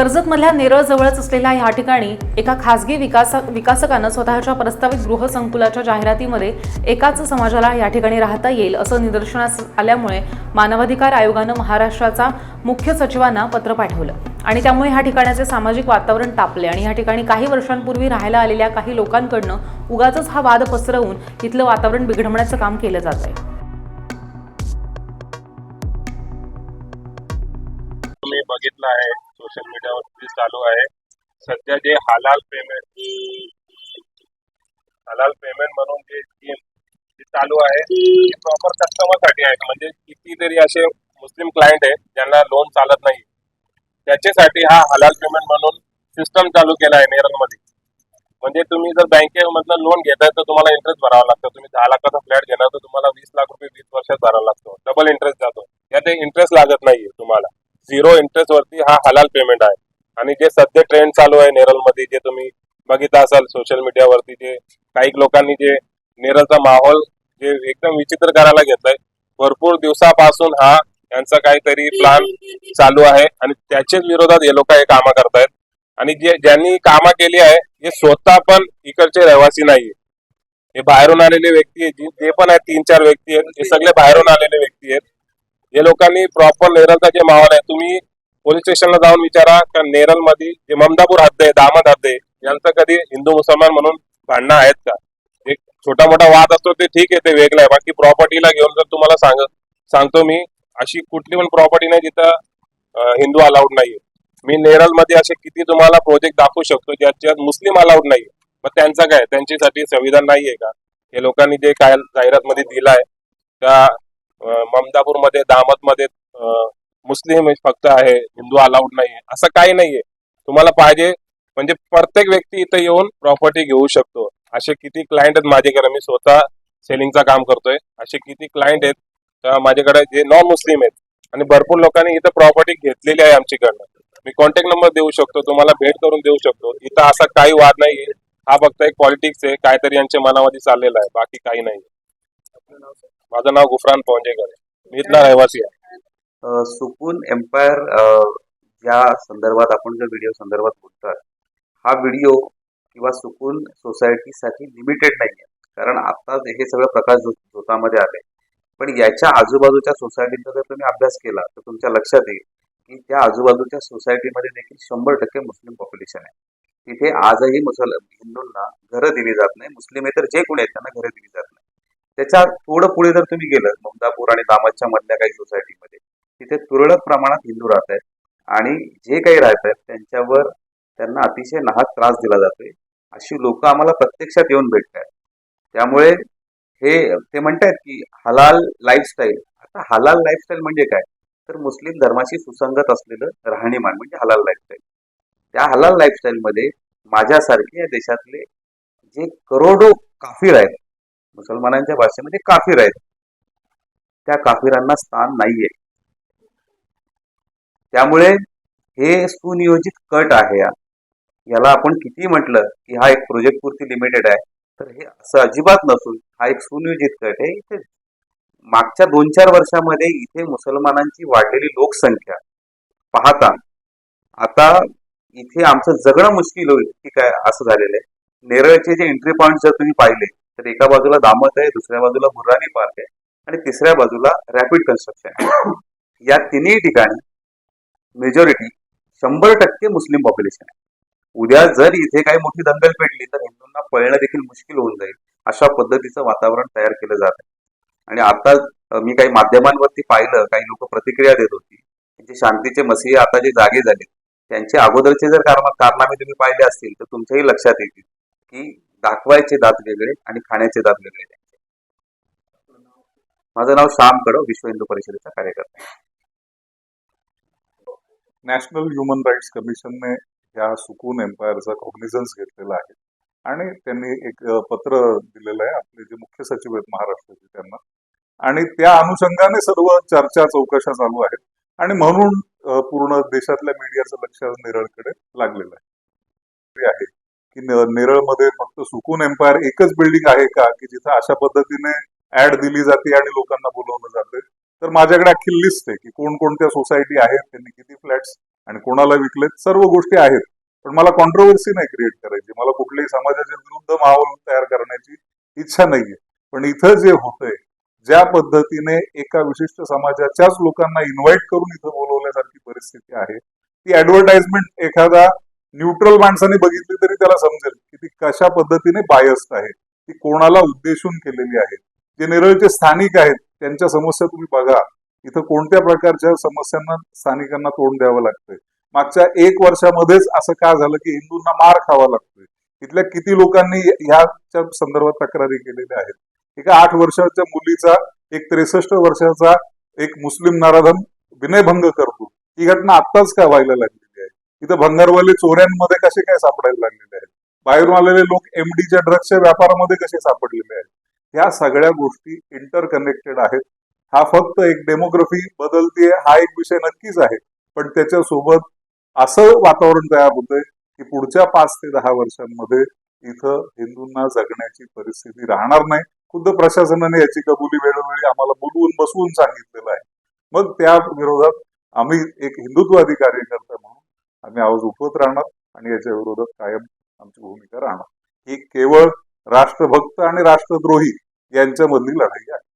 कर्जतमधल्या नेरळ जवळच असलेल्या या ठिकाणी एका खासगी विकास विकासकानं स्वतःच्या प्रस्तावित गृहसंकुलाच्या जाहिरातीमध्ये एकाच समाजाला या ठिकाणी राहता येईल असं निदर्शनास आल्यामुळे मानवाधिकार आयोगानं महाराष्ट्राचा मुख्य सचिवांना पत्र पाठवलं. आणि त्यामुळे ह्या ठिकाणाचे सामाजिक वातावरण तापले आणि या ठिकाणी काही वर्षांपूर्वी राहायला आलेल्या काही लोकांकडनं उगाच हा वाद पसरवून इथलं वातावरण बिघडवण्याचं काम केलं जात आहे. बघितलं आहे. सोशल मीडियावरती चालू आहे. सध्या जे हालाल पेमेंट हलाल पेमेंट म्हणून जे स्कीम चालू आहे ती प्रॉपर कस्टमरसाठी आहे. म्हणजे कितीतरी असे मुस्लिम क्लायंट आहे ज्यांना लोन चालत नाही. त्याच्यासाठी हा हलाल पेमेंट म्हणून सिस्टम चालू केला आहे नेरळमध्ये म्हणजे तुम्ही जर बँकेमधनं लोन घेताय तर तुम्हाला इंटरेस्ट भरावा लागतो. तुम्ही दहा लाखाचा फ्लॅट घेणार तर तुम्हाला वीस लाख रुपये वीस वर्षात भरावा लागतो. डबल इंटरेस्ट जातो. यात इंटरेस्ट लागत नाहीये तुम्हाला. झिरो इंटरेस्ट वरती हा हलाल पेमेंट आहे. आणि जे सध्या ट्रेंड चालू आहे नेरलमध्ये जे तुम्ही बघितलं असाल सोशल मीडियावरती जे काही लोकांनी जे नेरलचा माहोल जे एकदम विचित्र करायला घेतलाय भरपूर दिवसापासून हा यांचा काहीतरी प्लान चालू आहे. आणि त्याच्याच विरोधात हे लोक हे कामं करतायत. आणि जे ज्यांनी कामं केली आहे हे स्वतः पण इकडचे रहिवासी नाहीये. हे बाहेरून आलेले व्यक्ती आहेत जे- जे पण आहेत तीन चार व्यक्ती आहेत हे सगळे बाहेरून आलेले व्यक्ती आहेत. हे लोकांनी प्रॉपर नेरलचा जे माहोल आहे तुम्ही पोलीस स्टेशनला जाऊन विचारा. का नेरलमध्ये जे ममदापूर हद्द आहे दामद हद्द आहे यांचं कधी हिंदू मुसलमान म्हणून भांडणं आहेत का? एक छोटा मोठा वाद असतो ते ठीक आहे ते वेगळं आहे. बाकी प्रॉपर्टीला घेऊन जर तुम्हाला सांग सांगतो मी अशी कुठली पण प्रॉपर्टी नाही जिथं हिंदू अलाउड नाहीये. मी नेरलमध्ये असे किती तुम्हाला प्रोजेक्ट दाखवू शकतो ज्याच्यात मुस्लिम अलाउड नाहीये. मग त्यांचं काय? त्यांच्यासाठी संविधान नाहीये का? हे लोकांनी जे काय जाहिरात मध्ये दिलाय त्या ममदापूरमध्ये मध्ये मध्ये मुस्लिम फक्त आहे हिंदू अलाउड नाही असं काही नाहीये. तुम्हाला पाहिजे म्हणजे प्रत्येक व्यक्ती इथं येऊन प्रॉपर्टी घेऊ शकतो. असे किती क्लायंट आहेत माझ्याकडे? मी स्वतः सेलिंगचं काम करतोय. असे किती क्लायंट आहेत? माझ्याकडे जे नॉन मुस्लिम आहेत. आणि भरपूर लोकांनी इथं प्रॉपर्टी घेतलेली आहे आमच्याकडनं. मी कॉन्टॅक्ट नंबर देऊ शकतो तुम्हाला भेट करून देऊ शकतो. इथं असा काही वाद नाहीये. हा फक्त एक पॉलिटिक्स आहे. काहीतरी यांच्या मनामध्ये चाललेला आहे. बाकी काही नाही माझं नाव गुफरान पोंजेकर आहे. मी इथला रहिवासी आहे. सुकून एम्पायर या संदर्भात आपण जर व्हिडिओ संदर्भात बोलतात हा व्हिडिओ किंवा सुकून सोसायटीसाठी लिमिटेड नाही आहे कारण आता हे सगळं प्रकाश झो- झोतामध्ये आले पण याच्या आजूबाजूच्या सोसायटीचा जर तुम्ही अभ्यास केला तर तुमच्या लक्षात येईल की त्या आजूबाजूच्या सोसायटीमध्ये देखील शंभर टक्के मुस्लिम पॉप्युलेशन आहे. तिथे आजही मुसल हिंदूंना घरं दिली जात नाही. मुस्लिम आहे तर जे कोणी आहेत त्यांना घरं दिली जात नाही. त्याच्या थोडं पुढे जर तुम्ही गेलं ममदापूर आणि दामदच्या मधल्या काही सोसायटीमध्ये तिथे तुरळक प्रमाणात हिंदू राहत आहेत आणि जे काही राहत आहेत त्यांच्यावर त्यांना अतिशय नाहक त्रास दिला जातोय. अशी लोक आम्हाला प्रत्यक्षात येऊन भेटतात त्यामुळे हे ते म्हणतात की हलाल लाईफस्टाईल आता हलाल लाईफस्टाईल म्हणजे काय? तर मुस्लिम धर्माशी सुसंगत असलेलं राहणीमान म्हणजे हलाल लाईफस्टाईल त्या हलाल लाईफस्टाईलमध्ये माझ्यासारखे या देशातले जे करोडो काफीर आहेत मुसलमानांच्या भाषेमध्ये काफीर आहेत. त्या काफिरांना स्थान नाहीये. त्यामुळे हे सुनियोजित कट आहे. याला आपण किती म्हटलं की हा एक प्रोजेक्ट पुरती लिमिटेड आहे. तर हे असं अजिबात नसून हा एक सुनियोजित कट आहे. इथे मागच्या दोन चार वर्षामध्ये इथे मुसलमानांची वाढलेली लोकसंख्या पाहता आता इथे आमचं जगणं मुश्किल होईल की काय असं झालेलं आहे. नेरळचे जे एंट्री पॉईंट जर तुम्ही पाहिले तर एका बाजूला दामत आहे दुसऱ्या बाजूला बुर्राणी पार्क आहे आणि तिसऱ्या बाजूला रॅपिड कन्स्ट्रक्शन आहे. या तिन्ही ठिकाणी मेजॉरिटी शंभर टक्के मुस्लिम पॉप्युलेशन आहे. उद्या जर इथे काही मोठी दंगल पेटली तर हिंदूंना पळणं देखील मुश्किल होऊन जाईल. अशा पद्धतीचं वातावरण तयार केलं जात आहे. आणि आता मी काही माध्यमांवरती पाहिलं काही लोक प्रतिक्रिया देत होती जे शांतीचे मसीह आता जे जागे झाले त्यांचे अगोदरचे जर कारनामे तुम्ही पाहिले असतील तर तुमच्याही लक्षात येतील की दाखवायचे दात वेगळे आणि खाण्याचे दात वेगळे. त्यांचे माझं नाव श्याम कडव विश्व हिंदू परिषदेचा कार्यकर्ता. नॅशनल ह्युमन राईट्स कमिशनने या सुकून एम्पायरचा कॉग्निझन्स घेतलेला आहे. आणि त्यांनी एक पत्र दिलेलं आहे आपले जे मुख्य सचिव आहेत महाराष्ट्राचे त्यांना. आणि त्या अनुषंगाने सर्व चर्चा चौकशा चालू आहेत. आणि म्हणून पूर्ण देशातल्या मीडियाचं लक्ष निरळकडे लागलेलं आहे. आहे. की नेरळमध्ये फक्त सुकून एम्पायर एकच बिल्डिंग आहे का की जिथं अशा पद्धतीने ऍड दिली जाते आणि लोकांना बोलवलं जाते? तर माझ्याकडे अख्खी लिस्ट आहे की कोणकोणत्या सोसायटी आहेत त्यांनी किती फ्लॅट्स आणि कोणाला विकलेत सर्व गोष्टी आहेत. पण मला कॉन्ट्रोवर्सी नाही क्रिएट करायची. मला कुठल्याही समाजाच्या विरुद्ध माहोल तयार करण्याची इच्छा नाहीये. पण इथं जे होतंय ज्या पद्धतीने एका विशिष्ट समाजाच्याच लोकांना इन्व्हाइट करून इथं बोलवल्यासारखी परिस्थिती आहे ती ऍडव्हर्टाइजमेंट एखादा न्यूट्रल माणसाने बघितली तरी त्याला समजेल की ती कशा पद्धतीने बायस्ड आहे ती कोणाला उद्देशून केलेली आहे. जे नेरळचे स्थानिक आहेत त्यांच्या समस्या तुम्ही बघा. इथं कोणत्या प्रकारच्या समस्यांना स्थानिकांना तोंड द्यावं लागतंय? मागच्या एक वर्षामध्येच असं का झालं की हिंदूंना मार खावा लागतोय? इथल्या किती लोकांनी ह्याच्या संदर्भात तक्रारी केलेल्या आहेत? एका आठ वर्षाच्या मुलीचा एक त्रेसष्ट वर्षाचा एक मुस्लिम नाराधन विनयभंग करतो. ही घटना आत्ताच का व्हायला लागलेली इथं भंगारवाले चोऱ्यांमध्ये कसे काय सापडायला लागलेले आहेत? बाहेरून आलेले लोक एमडीच्या ड्रग्सच्या व्यापारामध्ये कसे सापडलेले आहेत? ह्या सगळ्या गोष्टी इंटरकनेक्टेड आहेत. हा फक्त एक डेमोग्राफी बदलतीये हा एक विषय नक्कीच आहे. पण त्याच्यासोबत असं वातावरण तयार होतंय की पुढच्या पाच ते दहा वर्षांमध्ये इथं हिंदूंना जगण्याची परिस्थिती राहणार नाही. खुद्द प्रशासनाने याची कबुली वेळोवेळी आम्हाला बोलवून बसवून सांगितलेलं आहे. मग त्या विरोधात आम्ही एक हिंदुत्ववादी कार्यकर्ता आम्ही आवाज उठवत राहणार आणि याच्या विरोधात कायम आमची भूमिका राहणार. ही केवळ राष्ट्रभक्त आणि राष्ट्रद्रोही यांच्यामधली लढाई आहे.